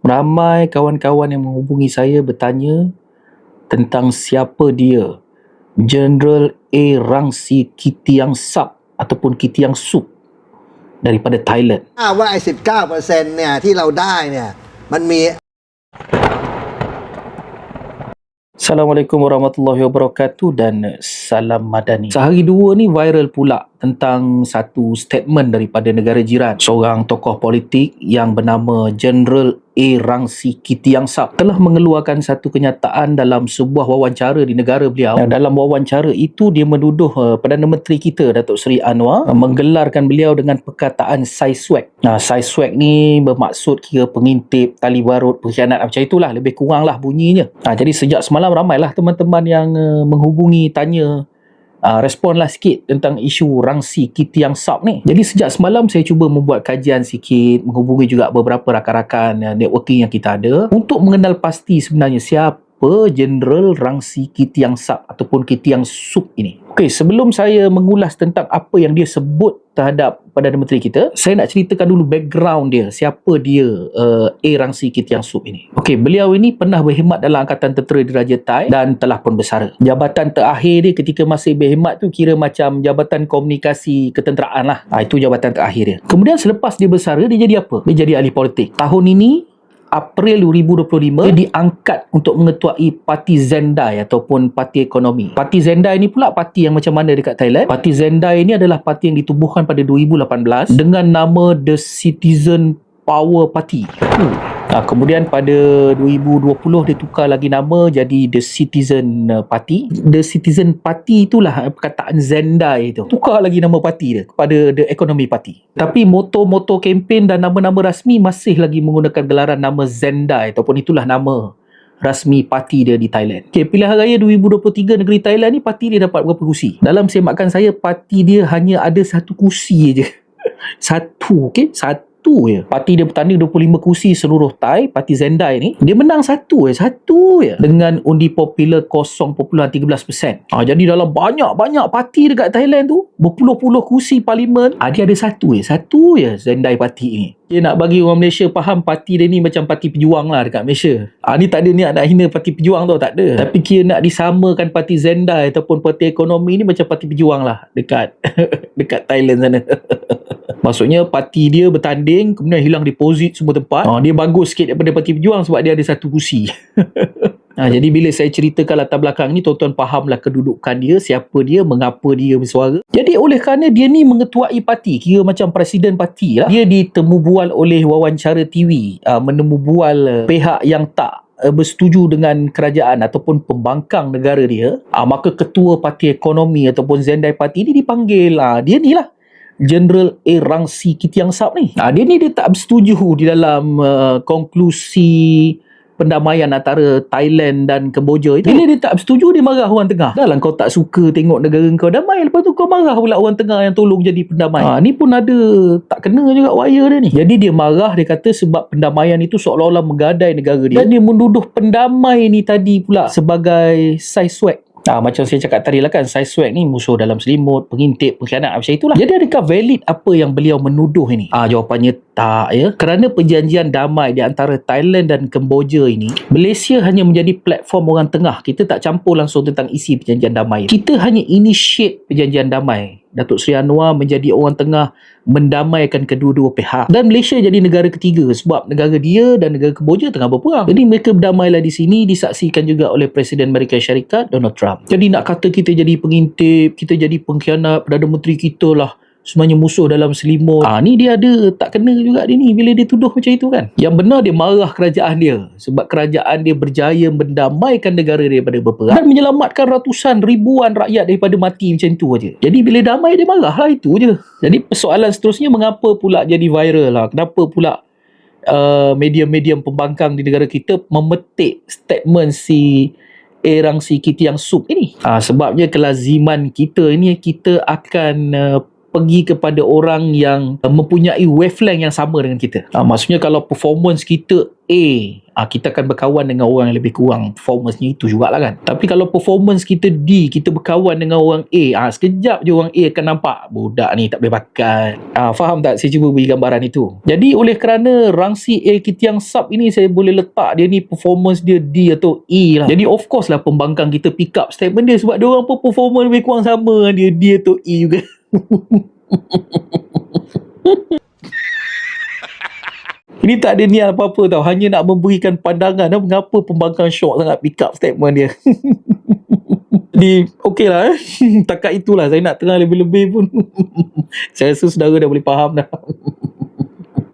Ramai kawan-kawan yang menghubungi saya bertanya tentang siapa dia. General A. Rangsi Kitiang Sap ataupun Kitiang Sup daripada Thailand. ว่าไอ้สิบเก้าเปอร์เซ็นต์เนี่ยที่เราได้เนี่ยมันมี Assalamualaikum warahmatullahi wabarakatuh dan salam madani. Sehari dua ni viral pula tentang satu statement daripada negara jiran. Seorang tokoh politik yang bernama General A. Rangsi Kitiang Sap telah mengeluarkan satu kenyataan dalam sebuah wawancara di negara beliau. Dan dalam wawancara itu dia menuduh uh, Perdana Menteri kita Datuk Seri Anwar uh, menggelarkan beliau dengan perkataan sai swag. Nah, sai swag ni bermaksud kira pengintip, tali barut, pengkhianat macam itulah lebih kurang lah bunyinya. Nah, jadi sejak semalam ramailah teman-teman yang uh, menghubungi tanya uh, responlah sikit tentang isu rangsi Kitiang Sap ni. Jadi sejak semalam saya cuba membuat kajian sikit, menghubungi juga beberapa rakan-rakan uh, networking yang kita ada untuk mengenal pasti sebenarnya siapa General Rangsi Kitiang Sap ataupun Kitiang Sup ini. Okey, sebelum saya mengulas tentang apa yang dia sebut terhadap Perdana Menteri kita, saya nak ceritakan dulu background dia. Siapa dia uh, A. Rangsi Kitiang Sup ini. Okey, beliau ini pernah berkhidmat dalam Angkatan Tentera Diraja Thai dan telah pun bersara. Jabatan terakhir dia ketika masih berkhidmat tu kira macam Jabatan Komunikasi Ketenteraan lah. Ha, itu jabatan terakhir dia. Kemudian selepas dia bersara, dia jadi apa? Dia jadi ahli politik. Tahun ini, April 2025 dia diangkat untuk mengetuai Parti Zendai ataupun Parti Ekonomi. Parti Zendai ni pula parti yang macam mana dekat Thailand? Parti Zendai ni adalah parti yang ditubuhkan pada 2018 dengan nama The Citizen Power Party. Hmm. Nah, kemudian pada 2020 dia tukar lagi nama jadi The Citizen uh, Party. The Citizen Party itulah perkataan Zendai itu. Tukar lagi nama parti dia kepada The Economy Party. Tapi moto-moto kempen dan nama-nama rasmi masih lagi menggunakan gelaran nama Zendai ataupun itulah nama rasmi parti dia di Thailand. Okay, pilihan raya 2023 negeri Thailand ni parti dia dapat berapa kursi? Dalam semakan saya parti dia hanya ada satu kursi je. satu, okey? Satu satu je. Parti dia bertanding 25 kursi seluruh Thai, parti Zendai ni, dia menang satu je, satu je. Dengan undi popular 0.13%. Ha, jadi dalam banyak-banyak parti dekat Thailand tu, berpuluh-puluh kursi parlimen, ha, dia ada satu je, satu je Zendai parti ni. Dia nak bagi orang Malaysia faham parti dia ni macam parti pejuang lah dekat Malaysia. Ha, ni tak ada niat nak hina parti pejuang tau, tak ada. Tapi kira nak disamakan parti Zendai ataupun parti ekonomi ni macam parti pejuang lah dekat dekat Thailand sana. Maksudnya parti dia bertanding kemudian hilang deposit semua tempat. Ha, dia bagus sikit daripada parti pejuang sebab dia ada satu kursi. ha, jadi bila saya ceritakan latar belakang ni tuan-tuan fahamlah kedudukan dia, siapa dia, mengapa dia bersuara. Jadi oleh kerana dia ni mengetuai parti, kira macam presiden parti lah. Dia ditemu bual oleh wawancara TV, uh, menemu bual uh, pihak yang tak uh, bersetuju dengan kerajaan ataupun pembangkang negara dia, uh, maka ketua parti ekonomi ataupun Zendai parti ni dipanggil. Uh, dia ni lah General A. Rangsi Kitiang Sap ni. Ha, dia ni dia tak bersetuju di dalam uh, konklusi pendamaian antara Thailand dan Kemboja itu. Bila dia tak bersetuju, dia marah orang tengah. Dah lah kau tak suka tengok negara kau damai. Lepas tu kau marah pula orang tengah yang tolong jadi pendamai. Ha, ni pun ada tak kena juga wire dia ni. Jadi dia marah, dia kata sebab pendamaian itu seolah-olah menggadai negara dia. Dan dia menduduh pendamai ni tadi pula sebagai size swag. Ah, macam saya cakap tadi lah kan, size swag ni musuh dalam selimut, pengintip, pengkhianat, macam itulah. Jadi adakah valid apa yang beliau menuduh ini? Ah, jawapannya tak ya. Kerana perjanjian damai di antara Thailand dan Kemboja ini, Malaysia hanya menjadi platform orang tengah. Kita tak campur langsung tentang isi perjanjian damai. Kita hanya initiate perjanjian damai. Datuk Seri Anwar menjadi orang tengah mendamaikan kedua-dua pihak. Dan Malaysia jadi negara ketiga sebab negara dia dan negara Kemboja tengah berperang. Jadi mereka berdamailah di sini disaksikan juga oleh Presiden Amerika Syarikat Donald Trump. Jadi nak kata kita jadi pengintip, kita jadi pengkhianat, Perdana Menteri kita lah semuanya musuh dalam selimut. Ah ni dia ada tak kena juga dia ni bila dia tuduh macam itu kan. Yang benar dia marah kerajaan dia sebab kerajaan dia berjaya mendamaikan negara dia daripada berperang dan menyelamatkan ratusan ribuan rakyat daripada mati macam tu aja. Jadi bila damai dia marah lah itu je. Jadi persoalan seterusnya mengapa pula jadi viral lah? Kenapa pula uh, medium-medium pembangkang di negara kita memetik statement si Erang si Kitiang Sup ini. Ah, sebabnya kelaziman kita ini kita akan uh, pergi kepada orang yang uh, mempunyai wavelength yang sama dengan kita. Uh, maksudnya kalau performance kita A ah, kita akan berkawan dengan orang yang lebih kurang. Performance-nya itu jugalah kan. Tapi kalau performance kita D kita berkawan dengan orang A ah, sekejap je orang A akan nampak budak ni tak boleh pakai. Ah, faham tak? Saya cuba beri gambaran itu. Jadi oleh kerana rangsi A kita yang sub ini saya boleh letak dia ni performance dia D atau E lah. Jadi of course lah pembangkang kita pick up statement dia sebab dia orang pun performance lebih kurang sama dia D atau E juga Ini tak ada niat apa-apa tau. Hanya nak memberikan pandangan dah mengapa pembangkang syok sangat pick up statement dia. Di okey lah eh. Takat itulah saya nak terang lebih-lebih pun. saya rasa saudara dah boleh faham dah.